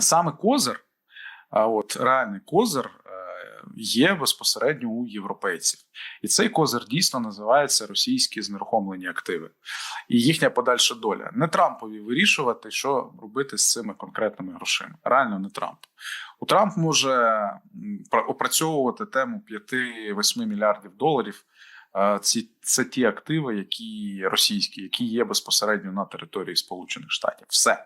Саме козир, от реальний козир е, є безпосередньо у європейців, і цей козир дійсно називається російські знерухомлені активи і їхня подальша доля. Не Трампові вирішувати, що робити з цими конкретними грошима. Реально не Трамп. У Трамп може опрацьовувати тему 5-8 мільярдів доларів. Ці це ті активи, які російські, які є безпосередньо на території Сполучених Штатів. Все.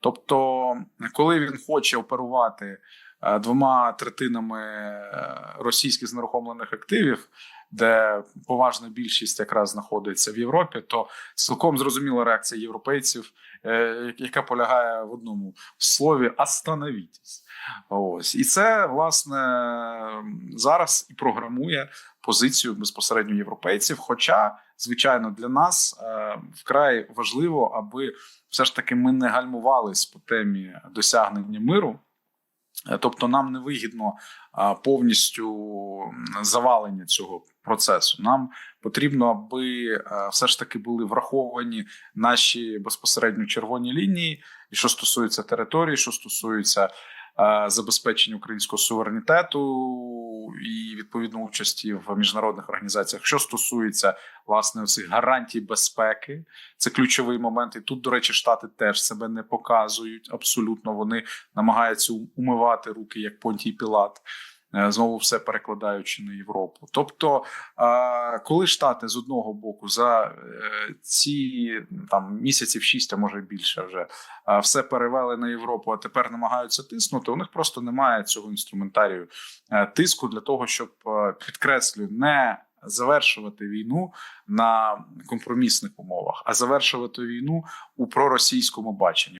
Тобто, коли він хоче оперувати е, двома третинами е, російських знерухомлених активів, де поважна більшість якраз знаходиться в Європі, то цілком зрозуміла реакція європейців, е, яка полягає в одному слові «остановітесь». Ось і це власне зараз і програмує позицію безпосередньо європейців. Хоча, звичайно, для нас е, вкрай важливо, аби все ж таки ми не гальмувались по темі досягнення миру. Е, Тобто нам не вигідно повністю завалення цього процесу. Нам потрібно, аби е, все ж таки були враховані наші безпосередньо червоні лінії, і що стосується території, що стосується е, забезпечення українського суверенітету і відповідно участі в міжнародних організаціях, що стосується власне цих гарантій безпеки, це ключовий момент. І тут, до речі, штати теж себе не показують. Абсолютно вони намагаються умивати руки як Понтій Пілат. Е, Знову все перекладаючи на Європу. Тобто, коли Штати з одного боку за е, ці там місяців шість, а може більше вже все перевели на Європу, а тепер намагаються тиснути. У них просто немає цього інструментарію е, тиску для того, щоб підкреслюю, не завершувати війну на компромісних умовах, а завершувати війну у проросійському баченні.